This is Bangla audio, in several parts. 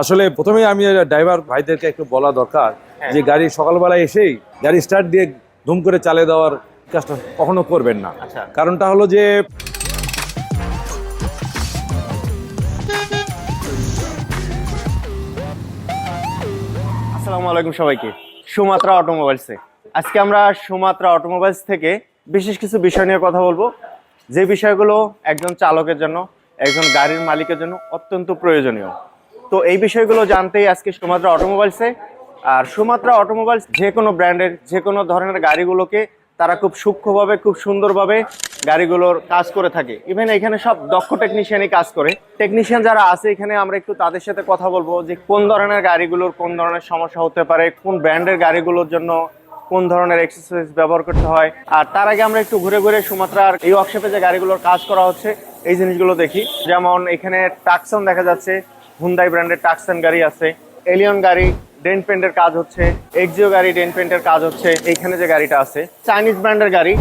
আসলে প্রথমে আমি ড্রাইভার ভাইদেরকে একটু বলা দরকার হ্যাঁ। যে গাড়ি সকালবেলা এসেই গাড়ি স্টার্ট দিয়ে ধুম করে চালিয়ে দেওয়ার কাজটা কখনো করবেন না। আচ্ছা। কারণটা হলো যে আসসালামু আলাইকুম সবাইকে। সুমাত্রা অটোমোবাইলসে আজকে আমরা সুমাত্রা অটোমোবাইলস থেকে বিশেষ কিছু বিষয় নিয়ে কথা বলব। যে বিষয়গুলো একজন চালকের জন্য একজন গাড়ির মালিকের জন্য অত্যন্ত প্রয়োজনীয়। তো এই বিষয়গুলো জানতেই আজকে সুমাত্রা অটোমোবাইলসে। আর সুমাত্রা অটোমোবাইলস যে কোনো ব্র্যান্ডের, যে কোনো ধরনের গাড়িগুলোকে তারা খুব সূক্ষ্মভাবে, খুব সুন্দরভাবে গাড়িগুলোর কাজ করে থাকে। ইভেন এখানে সব দক্ষ টেকনিশিয়ানই কাজ করে। টেকনিশিয়ান যারা আছে, এখানে আমরা একটু তাদের সাথে কথা বলব যে কোন ধরনের গাড়িগুলোর, কোন ধরনের সমস্যা হতে পারে, কোন ব্র্যান্ডের গাড়িগুলোর জন্য কোন ধরনের এক্সারসাইজ ব্যবহার করতে হয়। আর তার আগে আমরা একটু ঘুরে ঘুরে সুমাত্রার এই ওয়ার্কশপে যে গাড়িগুলোর কাজ করা হচ্ছে, এই জিনিসগুলো দেখি। যেমন এখানে টাকসন দেখা যাচ্ছে হুন্দাই ব্র্যান্ডের টাকসন গাড়ি আছে এলিয়ন গাড়ি ডেন্ট পেন্টের কাজ হচ্ছে এক্সিও গাড়ি ডেন্ট পেন্টের কাজ হচ্ছে, এইখানে যে গাড়িটা আছে। চাইনিজ ব্র্যান্ডের গাড়ি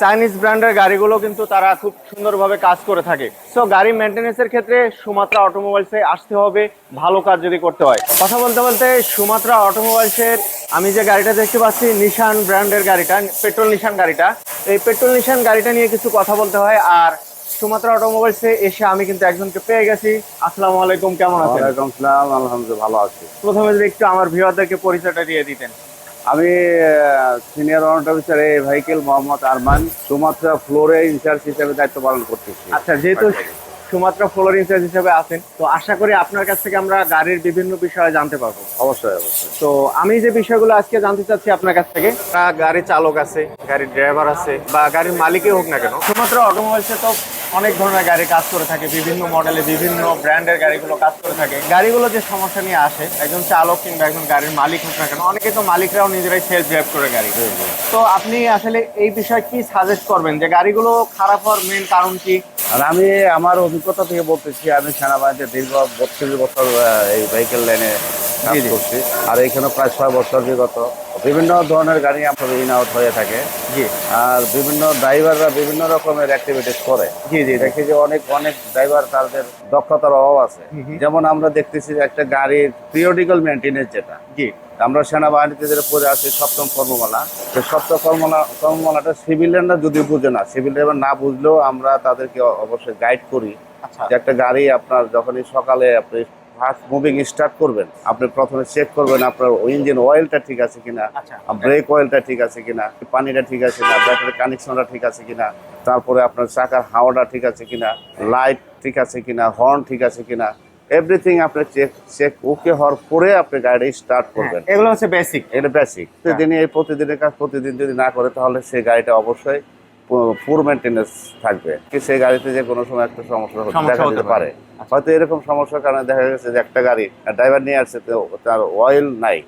চাইনিজ ব্র্যান্ডের গাড়িগুলো কিন্তু তারা খুব সুন্দরভাবে কাজ করে থাকে। সো গাড়ি মেনটেন্যান্সের ক্ষেত্রে সুমাত্রা অটোমোবাইলসে আসতে হবে, ভালো কাজ যদি করতে হয়। কথা বলতে বলতে সুমাত্রা অটোমোবাইলসের আমি যে গাড়িটা দেখতে পাচ্ছি নিশান ব্র্যান্ডের গাড়িটা, পেট্রোল নিশান গাড়িটা, এই পেট্রোল নিশান গাড়িটা নিয়ে কিছু কথা বলতে হয়, আর সুমাত্রা অটোমোবাইলসে এসে আমি কিন্তু একজনকে পেয়ে গেছি। আসসালামু আলাইকুম কেমন আছেন? ওয়ালাইকুম সালাম আলহামদুলিল্লাহ ভালো আছি। প্রথমে যদি একটু আমার ভিউয়ারদেরকে পরিচয়টা দিয়ে দিতেন। আমি সিনিয়র অনার অফিসার এই ভেহিকেল মোহাম্মদ আরমান সুমাত্রা ফ্লোরে ইনচার্জ হিসেবে দায়িত্ব পালন করতেছি। আচ্ছা যেহেতু সুমাত্রা ফ্লোর ইনচার্জ হিসেবে আছেন তো আশা করি আপনার কাছ থেকে আমরা গাড়ির বিভিন্ন বিষয়ে জানতে পারব। অবশ্যই অবশ্যই। তো আমি যে বিষয়গুলো আজকে জানতে চাচ্ছি আপনার কাছ থেকে তা গাড়ি চালক আছে গাড়ির ড্রাইভার আছে বা গাড়ির মালিকই হোক না কেন সুমাত্রা অটোমোবাইলসে তো অনেক ধরনের গাড়ি কাজ করে থাকে বিভিন্ন মডেলে বিভিন্ন ব্র্যান্ডের গাড়িগুলো কাজ করে থাকে। গাড়িগুলো যে সমস্যা নিয়ে আসে একজন চালক কিংবা একজন গাড়ির মালিক হোক না কেন অনেকে তো মালিকরাও নিজেরাই সেলফ ড্রাইভ করে গাড়ি। তো আপনি আসলে এই বিষয়ে কি সাজেস্ট করবেন যে গাড়িগুলো খারাপ হওয়ার মেন কারণ কি? আর আমি আমার অভিজ্ঞতা থেকে বলতেছি আমি সেনাবাহিনীতে দীর্ঘ বত্রিশ বছর এই ভেহিকেল লাইনে কাজ। করছি। আর এখানে প্রায় ছয় বছর বিগত। বিভিন্ন ধরনের গাড়ি আমার ইন আউট হয়ে থাকে। জি। আর বিভিন্ন ড্রাইভাররা বিভিন্ন রকমের অ্যাক্টিভিটিস করে। জি জি দেখি যে অনেক অনেক ড্রাইভার তাদের দক্ষতার অভাব আছে। যেমন আমরা দেখতেছি একটা গাড়ির পিরিয়ডিক্যাল মেনটেনেন্স যেটা। জি। আমরা সেনাবাহিনীতে যেটা পড়ে আছি সপ্তম কর্মমালা। সেই সপ্তম কর্মমালা কর্মমালাটা সিভিলিয়ানরা যদি বুঝে না সিভিলিয়ান না বুঝলেও আমরা তাদেরকে অবশ্যই গাইড করি। আচ্ছা। যে একটা গাড়ি আপনার যখনই সকালে আপনি ফার্স্ট মুভিং স্টার্ট করবেন আপনি প্রথমে চেক করবেন আপনার ইঞ্জিন অয়েলটা ঠিক আছে কিনা আচ্ছা। ব্রেক অয়েলটা ঠিক আছে কিনা পানিটা ঠিক আছে কিনা ব্যাটারি কানেকশনটা ঠিক আছে কিনা তারপরে আপনার চাকার হাওয়াটা ঠিক আছে কিনা লাইট ঠিক আছে কিনা হর্ন ঠিক আছে কিনা এভরিথিং আপনি চেক চেক ওকে হওয়ার পরে আপনি গাড়ি স্টার্ট করবেন। এগুলো হচ্ছে বেসিক এটা বেসিক প্রতিদিনই এই প্রতিদিনের কাজ প্রতিদিন যদি না করে তাহলে সেই গাড়িটা অবশ্যই পুর মেনটেন্যান্স থাকবে। সেই গাড়িতে যে কোনো সময় একটা সমস্যা হতে- দেখা হতে পারে। হয়তো এরকম সমস্যার কারণে দেখা গেছে যে একটা গাড়ি ড্রাইভার নিয়ে আসছে তো তার অয়েল নাই।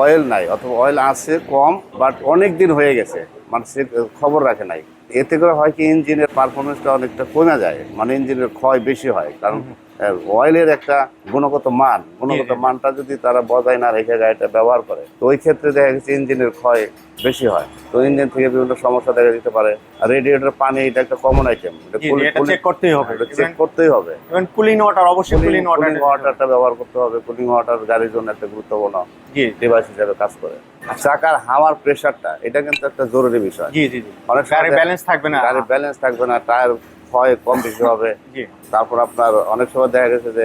অয়েল নাই অথবা অয়েল আছে কম বাট অনেক দিন হয়ে গেছে মানে সে খবর রাখে নাই। এতে করে হয় কি ইঞ্জিনের পারফরমেন্সটা অনেকটা কমে যায় মানে ইঞ্জিনের ক্ষয় বেশি হয় কারণ অয়েলের একটা গুণগত মান গুণগত। মানটা যদি তারা বজায় না রেখে গাড়িটা ব্যবহার করে তো ওই ক্ষেত্রে দেখা গেছে ইঞ্জিনের ক্ষয় বেশি হয়। তো ইঞ্জিন থেকে বিভিন্ন সমস্যা দেখা দিতে পারে। রেডিয়েটর পানি এটা একটা কমন আইটেম চেক করতেই হবে। চেক করতেই হবে। ইভেন কুলিং ওয়াটার অবশ্যই কুলিং ওয়াটার ওয়াটারটা ব্যবহার করতে হবে। কুলিং ওয়াটার গাড়ির জন্য একটা গুরুত্বপূর্ণ। জি। ডিভাইস হিসেবে কাজ করে। চাকার হাওয়ার প্রেসারটা এটা কিন্তু একটা জরুরি বিষয়। জি জি জি। অনেক গাড়ির ব্যালেন্স থাকবে না। গাড়ির ব্যালেন্স থাকবে না টায়ার ক্ষয় কম বেশি হবে। তারপর আপনার অনেক সময় দেখা গেছে যে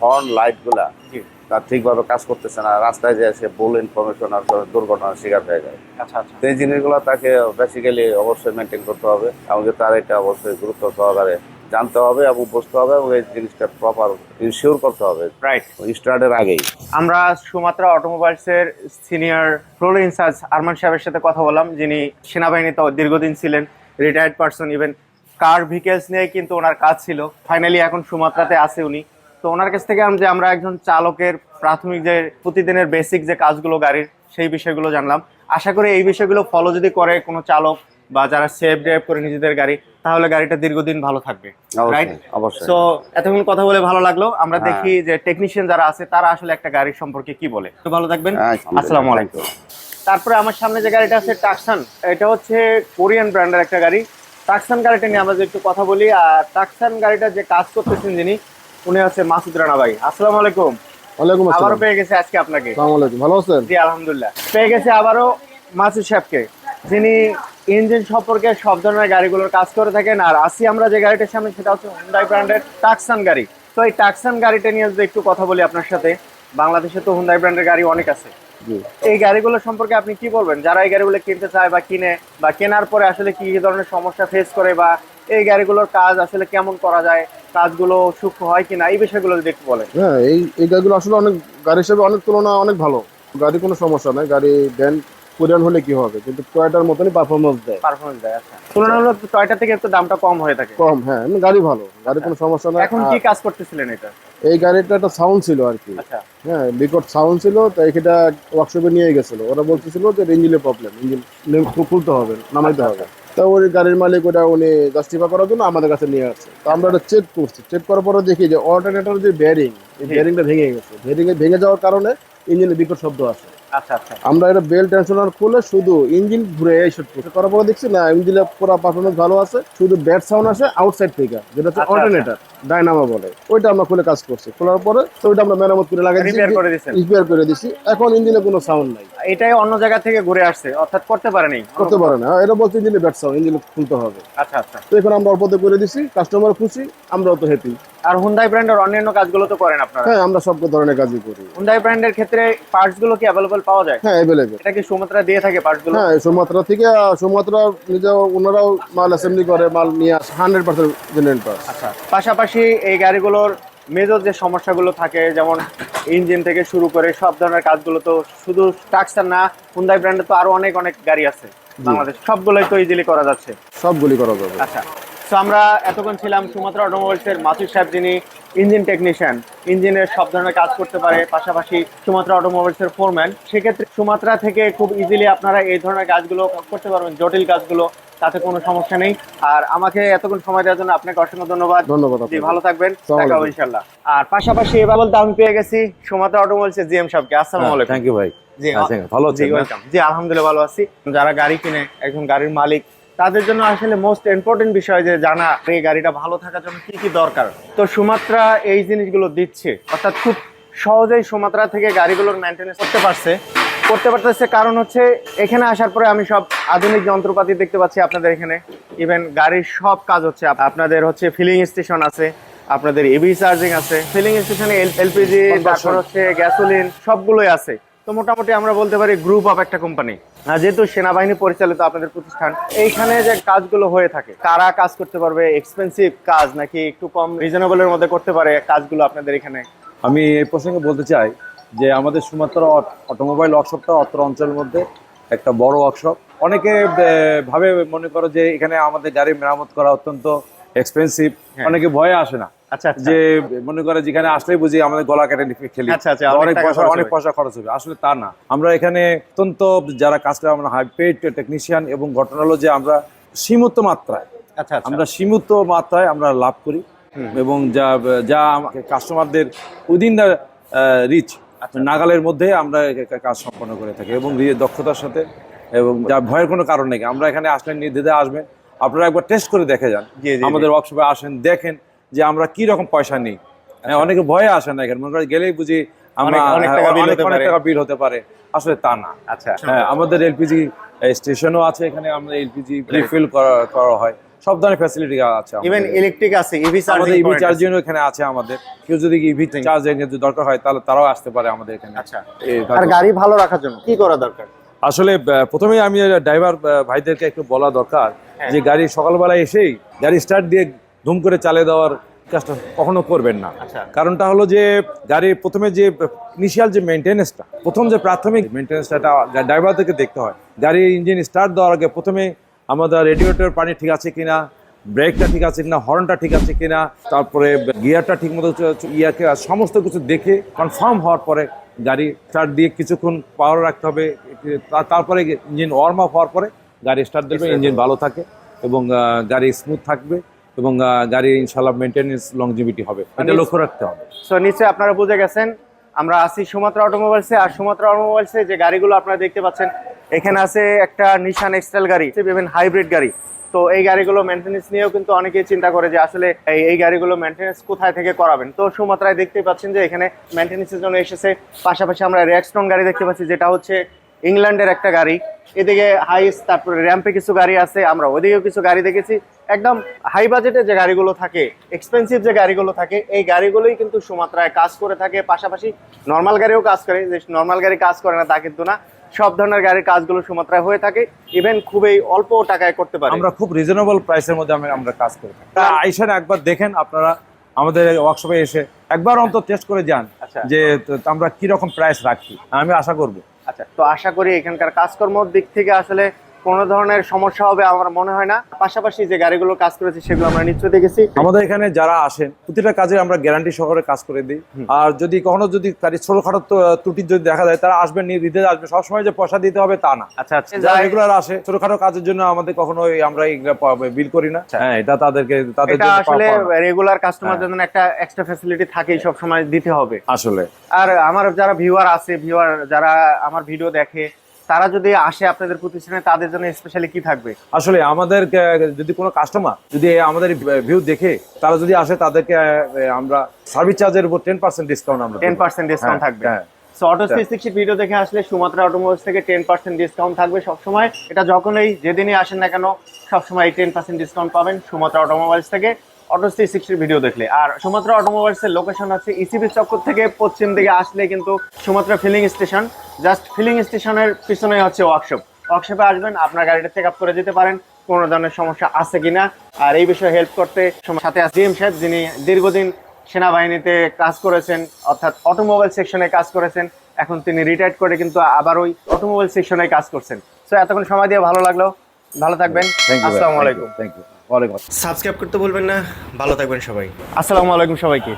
হর্ন লাইটগুলা জি। তার ঠিকভাবে কাজ করতেছে না। রাস্তায় যে সে ভুল ইনফরমেশন আর দুর্ঘটনার শিকার হয়ে যায়। আচ্ছা আচ্ছা। এই জিনিসগুলো তাকে বেসিক্যালি অবশ্যই মেনটেন করতে হবে। এমনকি তার এটা অবশ্যই গুরুত্ব সহকারে জানতে হবে এবং বুঝতে হবে এবং এই জিনিসটা প্রপার ইনশিওর করতে হবে। রাইট স্টার্টের আগেই। আমরা সুমাত্রা অটোমোবাইলস এর senior floor in charge Arman সাহেবের সাথে কথা বললাম যিনি সেনাবাহিনীতে দীর্ঘদিন ছিলেন retired person even car vehicles নিয়ে কিন্তু ওনার কাজ ছিল। ফাইনালি এখন সুমাত্রাতে আছে উনি। তো ওনার কাছ থেকে যে আমরা একজন চালকের প্রাথমিক যে প্রতিদিনের বেসিক যে কাজগুলো গাড়ির সেই বিষয়গুলো জানলাম। আশা করি এই বিষয়গুলো ফলো যদি করে কোনো চালক বা যারা সেফ ড্রাইভ করে নিজেদের গাড়ি তাহলে গাড়িটা দীর্ঘদিন ভালো থাকবে রাইট অবশ্যই অবশ্যই। সো এতক্ষণ কথা বলে ভালো লাগল। আমরা হ্যাঁ। দেখি যে টেকনিশিয়ান যারা আছে তারা আসলে একটা গাড়ির সম্পর্কে কি বলে। তো ভালো থাকবেন। আলহামদুলিল্লাহ। আসসালামু আলাইকুম। তারপরে আমার সামনে যে গাড়িটা আছে টাকসান এটা হচ্ছে কোরিয়ান ব্র্যান্ডের একটা গাড়ি। টাকসান গাড়িটা নিয়ে আমরা একটু কথা বলি আর টাকসান গাড়িটা যে কাজ করতেছেন যিনি উনি হচ্ছে মাসুদ রানা ভাই। আসসালামু আলাইকুম। ওয়ালাইকুম আবারও আসসালাম পেয়ে গেছে আজকে আপনাকে। আসসালামু আলাইকুম। ভালো আছেন? জি আলহামদুলিল্লাহ। পেয়ে গেছে আবারও মাসুদ সাহেবকে যিনি ইঞ্জিন সম্পর্কে সব ধরনের গাড়িগুলোর কাজ করে থাকেন। আর আসি আমরা যে গাড়িটার সামনে সেটা হচ্ছে হুন্ডাই ব্র্যান্ডের টাকসান গাড়ি। তো এই টাকসান গাড়িটা নিয়ে যদি একটু কথা বলি আপনার সাথে বাংলাদেশে তো হুন্ডাই ব্র্যান্ডের গাড়ি অনেক আছে। এই গাড়িগুলো সম্পর্কে আপনি কি বলবেন? যারা এই গাড়িগুলো কিনতে চায় বা কিনে বা কেনার পরে আসলে কি কি ধরনের সমস্যা ফেস করে বা এই গাড়িগুলোর কাজ আসলে কেমন করা যায় কাজগুলো সূক্ষ্ম হয় কিনা এই বিষয়গুলো যদি একটু বলেন। হ্যাঁ এই এই গাড়িগুলো আসলে অনেক গাড়ি হিসেবে অনেক তুলনা অনেক ভালো। গাড়ি কোনো সমস্যা নাই গাড়ি ব্যান্ড পুরান হলে কি হবে? কিন্তু টয়টার মতনই পারফরমেন্স দেয়। পারফরমেন্স দেয় আচ্ছা। তুলনামূলক টয়টা থেকে একটু দামটা কম হয়ে থাকে। কম হ্যাঁ গাড়ি ভালো। গাড়ি কোনো সমস্যা নাই। এখন কি কাজ করতেছিলেন এটা? এই গাড়িটা একটা সাউন্ড ছিল আর কি। আচ্ছা। হ্যাঁ বিকট সাউন্ড ছিল তাই এটা ওয়ার্কশপে নিয়ে গেছিল। ওরা বলতেছিল যে ইঞ্জিনের প্রবলেম ইঞ্জিন খুলতে হবে নামাইতে হবে। তা ওই গাড়ির মালিক ওটা উনি জাস্টিফাই করার জন্য আমাদের কাছে নিয়ে আসছে। তো আমরা ওটা চেক করছি। চেক করার পরে দেখি যে অল্টারনেটর যে ব্যারিং এই। ব্যারিংটা ভেঙে গেছে। ব্যারিং ভেঙে যাওয়ার কারণে ইঞ্জিনে বিকট শব্দ আসে। আচ্ছা আচ্ছা আমরা এটা বেল টেনশনার খুলে শুধু ইঞ্জিন ঘুরে এই শুট করছি। করার পরে দেখছি না ইঞ্জিনের পুরো পারফরমেন্স ভালো আছে শুধু ব্যাট সাউন্ড আসে আউটসাইড থেকে যেটা হচ্ছে আচ্ছা, অল্টারনেটর ডাইনামা বলে। ওইটা আমরা খুলে কাজ করছি। খোলার পরে তো ওইটা আমরা মেরামত করে লাগাই রিপেয়ার করে দিয়েছেন রিপেয়ার করে দিছি। এখন ইঞ্জিনে কোনো সাউন্ড নাই। এটাই অন্য জায়গা থেকে ঘুরে আসছে। অর্থাৎ করতে পারেনি করতে পারে না। এটা বলছে ইঞ্জিনে ব্যাট সাউন্ড ইঞ্জিনে খুলতে হবে। আচ্ছা আচ্ছা। তো এখন আমরা অল্পতে করে দিছি কাস্টমার খুশি আমরাও তো হ্যাপি আর হুন্ডাই ব্র্যান্ডের অন্যান্য কাজগুলো তো করেন আপনারা? হ্যাঁ আমরা সব ধরনের কাজই করি। হুন্ডাই ব্র্যান্ডের ক্ষেত্রে পার্টসগুলো কি অ্যাভেলেবল পাওয়া যায়? হ্যাঁ অ্যাভেলেবেল এটা কি সুমাত্রা দিয়ে থাকে পার্টসগুলো হ্যাঁ সুমাত্রা থেকে সুমাত্রা নিজে ওনারাও মাল অ্যাসেম্বলি করে মাল নিয়ে আসে হান্ড্রেড পার্সেন্ট জেনুইন পার্স আচ্ছা। পাশাপাশি এই গাড়িগুলোর মেজর যে সমস্যাগুলো থাকে যেমন ইঞ্জিন থেকে শুরু করে সব ধরনের কাজগুলো তো শুধু টাক্সার না হুন্ডাই ব্র্যান্ডের তো আরও অনেক অনেক গাড়ি আছে বাংলাদেশ। সবগুলোই তো ইজিলি করা যাচ্ছে। সবগুলি করা যাবে। আচ্ছা তো আমরা এতক্ষণ ছিলাম সুমাত্রা অটোমোবাইলস এর মাসুদ সাহেব যিনি ইঞ্জিন টেকনিশিয়ান ইঞ্জিনের সব ধরনের কাজ করতে পারে পাশাপাশি সুমাত্রা অটোমোবাইলস এর ফোরম্যান সেক্ষেত্রে সুমাত্রা থেকে খুব ইজিলি আপনারা এই ধরনের কাজগুলো করতে পারবেন জটিল কাজগুলো। তাতে কোনো সমস্যা নেই। আর আমাকে এতক্ষণ সময় দেওয়ার জন্য আপনাকে অসংখ্য ধন্যবাদ। ধন্যবাদ জি ভালো থাকবেন। দেখা হবে আলাইকুম। ইনশাল্লাহ আর পাশাপাশি এবার বলতে আমি পেয়ে গেছি সুমাত্রা অটোমোবাইলস জিএম সাহেবকে আসসালামু আলাইকুম। থ্যাংক ইউ ভাই। জি আচ্ছা, ভালো আছেন ওয়েলকাম জি আলহামদুলিল্লাহ ভালো আছি। যারা গাড়ি কিনে একজন গাড়ির মালিক তাদের জন্য আসলে মোস্ট ইম্পর্টেন্ট বিষয় যে জানা এই গাড়িটা ভালো থাকার জন্য কি কি দরকার। তো সুমাত্রা এই জিনিসগুলো দিচ্ছে। অর্থাৎ খুব সহজেই সুমাত্রা থেকে গাড়িগুলোর মেনটেনেন্স করতে পারছে। করতে পারতেছে। কারণ হচ্ছে এখানে আসার পরে আমি সব আধুনিক যন্ত্রপাতি দেখতে পাচ্ছি আপনাদের এখানে। ইভেন গাড়ির সব কাজ হচ্ছে আপনাদের হচ্ছে ফিলিং স্টেশন আছে আপনাদের ইভি চার্জিং আছে ফিলিং স্টেশনে এলপিজি তারপর হচ্ছে গ্যাসোলিন সবগুলোই আছে। তো মোটামুটি আমরা বলতে পারি গ্রুপ অফ একটা কোম্পানি যেহেতু সেনাবাহিনী পরিচালিত আপনাদের প্রতিষ্ঠান এইখানে যে কাজগুলো হয়ে থাকে কারা কাজ করতে পারবে এক্সপেন্সিভ কাজ নাকি একটু কম রিজনেবলের মধ্যে করতে পারে কাজগুলো আপনাদের এখানে। আমি এই প্রসঙ্গে বলতে চাই যে আমাদের সুমাত্রা অট- অটোমোবাইল ওয়ার্কশপটা অত্র অঞ্চলের মধ্যে একটা বড় ওয়ার্কশপ অনেকে ভাবে মনে করো যে এখানে আমাদের গাড়ি মেরামত করা অত্যন্ত এক্সপেন্সিভ হ্যাঁ। অনেকে ভয়ে আসে না। আচ্ছা আচ্ছা। যে মনে করে যেখানে আসলেই বুঝি আমাদের গলা কেটে খেলি। আচ্ছা, অনেক পয়সা অনেক পয়সা খরচ হবে। আসলে তা না। আমরা এখানে অত্যন্ত যারা কাজ করে আমরা হাই পেড টেকনিশিয়ান এবং ঘটনা হলো যে আমরা সীমিত মাত্রায় আমরা সীমিত মাত্রায় আমরা লাভ করি। এবং যা যা কাস্টমারদের উইদিন দ্য রিচ। নাগালের মধ্যে আমরা কাজ সম্পন্ন করে থাকি এবং রি- দক্ষতার সাথে এবং যা ভয়ের কোনো কারণ নেই। আমরা এখানে আসলে নির্দ্বিধে আসবেন। আপনারা একবার টেস্ট করে দেখে যান। আমাদের ওয়ার্কশপে আসেন দেখেন যে আমরা কি রকম পয়সা নিই। হ্যাঁ, অনেকে ভয়ে আসে না এখানে। মনে করে গেলেই বুঝি আমরা অনেক- টাকা। বিল হতে পারে। আসলে তা না। আচ্ছা। হ্যাঁ আমাদের এলপিজি স্টেশনও আছে এখানে আমরা এলপিজি রিফিল করা হয়। সব ধরনের ফ্যাসিলিটি আছে। ইভেন ইলেকট্রিক আছে ইভি চার্জিং ইভি চার্জিং এখানে আছে আমাদের। কেউ যদি ইভি চার্জিং যদি দরকার হয় তাহলে তারাও আসতে পারে আমাদের এখানে। আচ্ছা। আর গাড়ি ভালো রাখার জন্য কি করা দরকার? আসলে প্রথমেই আমি ড্রাইভার ভাইদেরকে একটু বলা দরকার হ্যাঁ। যে গাড়ি সকালবেলা এসেই গাড়ি স্টার্ট দিয়ে ধুম করে চালিয়ে দেওয়ার কাজটা কখনো করবেন না। আচ্ছা। কারণটা হলো যে গাড়ির প্রথমে যে ইনিশিয়াল যে মেনটেনেন্সটা প্রথম যে প্রাথমিক মেনটেনেন্সটা ড্রাইভারদেরকে দেখতে হয়। গাড়ির ইঞ্জিন স্টার্ট দেওয়ার আগে প্রথমে আমাদের রেডিয়েটর পানি ঠিক আছে কিনা ব্রেকটা ঠিক আছে কিনা হর্নটা ঠিক আছে কিনা তারপরে গিয়ারটা ঠিক মতো ইয়াকে সমস্ত কিছু দেখে কনফার্ম হওয়ার পরে গাড়ি স্টার্ট দিয়ে কিছুক্ষণ পাওয়ার রাখতে হবে তারপরে ইঞ্জিন ওয়ার্ম আপ হওয়ার পরে গাড়ি স্টার্ট দেবে ইঞ্জিন ভালো থাকে এবং গাড়ি স্মুথ থাকবে এবং গাড়ির ইনশাল্লাহ মেনটেনেন্স লংজিভিটি হবে। এটা লক্ষ্য রাখতে হবে। সো নিশ্চয়ই আপনারা বুঝে গেছেন আমরা আছি সুমাত্রা অটোমোবাইলসে আর সুমাত্রা অটোমোবাইলসে যে গাড়িগুলো আপনারা দেখতে পাচ্ছেন এখানে আছে একটা নিশান এক্সটেল গাড়ি ইভেন হাইব্রিড গাড়ি। তো এই গাড়িগুলো মেনটেন্স নিয়েও কিন্তু অনেকেই চিন্তা করে যে আসলে এই গাড়িগুলো মেনটেন্স কোথায় থেকে করাবেন। তো সুমাত্রায় দেখতে পাচ্ছেন যে এখানে মেনটেন্সের জন্য এসেছে। পাশাপাশি আমরা রেক্সটন গাড়ি দেখতে পাচ্ছি, যেটা হচ্ছে ইংল্যান্ডের একটা গাড়ি। এদিকে হাইস তারপরে র্যাম্পে কিছু গাড়ি আছে, আমরা ওদিকেও কিছু গাড়ি দেখেছি। একদম হাই বাজেটে যে গাড়িগুলো থাকে এক্সপেন্সিভ যে গাড়িগুলো থাকে, এই গাড়িগুলোই কিন্তু সুমাত্রায় কাজ করে থাকে। পাশাপাশি নর্মাল গাড়িও কাজ করে, যে নর্মাল গাড়ি কাজ করে না, তা কিন্তু না। সব ধরনের গাড়ির কাজগুলো সুমাত্রায় হয়ে থাকে। ইভেন খুবই অল্প টাকায় করতে পারি। আমরা খুব রিজনেবল প্রাইসের মধ্যে আমরা কাজ করি থাকি। তা আইসেন একবার দেখেন আপনারা আমাদের ওয়ার্কশপে এসে একবার অন্তত টেস্ট করে যান আচ্ছা। যে আমরা কি রকম প্রাইস রাখছি আমি আশা করব। আচ্ছা তো আশা করি এখানকার কাজকর্মর দিক থেকে আসলে কোনো ধরনের সমস্যা হবে আমার মনে হয় না। পাশাপাশি যে গাড়িগুলো কাজ করেছে সেগুলো আমরা নিশ্চয় দেখেছি। আমাদের এখানে যারা আসেন প্রতিটা কাজে আমরা গ্যারান্টি সহকারে কাজ করে দিই। আর যদি কখনো যদি গাড়ি ছোটখাটো ত্রু- ত্রুটি যদি দেখা যায় তারা আসবেন নির্দিতে আসবে সবসময় যে পয়সা দিতে হবে তা না। আচ্ছা আচ্ছা। যারা রেগুলার আসে ছোটখাটো কাজের জন্য আমাদের কখনো আমরা বিল করি না। হ্যাঁ এটা তাদেরকে তাদের জন্য আসলে। রেগুলার কাস্টমারদের হ্যাঁ। জন্য একটা এক্সট্রা ফ্যাসিলিটি থাকেই সব সময় দিতে হবে। আসলে। আর আমার যারা ভিউয়ার আছে ভিউয়ার যারা আমার ভিডিও দেখে তারা যদি আসে আপনাদের প্রতিষ্ঠানে তাদের জন্য স্পেশালি কি থাকবে? আসলে আমাদের যদি কোনো কাস্টমার যদি আমাদের ভিউ দেখে তারা যদি আসে তাদেরকে আমরা সার্ভিস চার্জের উপর টেন পার্সেন্ট ডিসকাউন্ট আমরা টেন পার্সেন্ট ডিসকাউন্ট হ্যাঁ, থাকবে। হ্যাঁ। সো অটো থ্রি ভিডিও দেখে আসলে সুমাত্রা অটোমোবাইলস থেকে টেন পার্সেন্ট ডিসকাউন্ট থাকবে সবসময়। এটা যখনই যেদিনই আসেন না কেন সবসময় এই টেন পার্সেন্ট ডিসকাউন্ট পাবেন সুমাত্রা অটোমোবাইলস থেকে। অটো থ্রি সিক্সটির ভিডিও দেখলে। আর সুমাত্রা অটোমোবাইলস এর লোকেশন আছে ইসিবি চক্কর থেকে পশ্চিম দিকে আসলে কিন্তু Sumatra filling station just filling স্টেশনের পিছনেই হচ্ছে ওয়ার্কশপ ওয়ার্কশপে আসবেন আপনার গাড়িটা চেক আপ করে যেতে পারেন কোনো ধরনের সমস্যা আছে কিনা। আর এই বিষয়ে হেল্প করতে সাথে আছে জিএম সাহেব যিনি দীর্ঘদিন সেনাবাহিনীতে কাজ করেছেন অর্থাৎ অটোমোবাইল সেকশনে কাজ করেছেন। এখন তিনি রিটায়ার্ড করে কিন্তু আবার ওই অটোমোবাইল সেকশনে কাজ করছেন। সো এতক্ষণ সময় দিয়ে ভালো লাগল। ভালো থাকবেন। আসসালামু আলাইকুম। থ্যাংক ইউ ওয়ালাইকুম সাবস্ক্রাইব করতে বলবেন না। ভালো থাকবেন সবাই। আসসালামু আলাইকুম সবাইকে।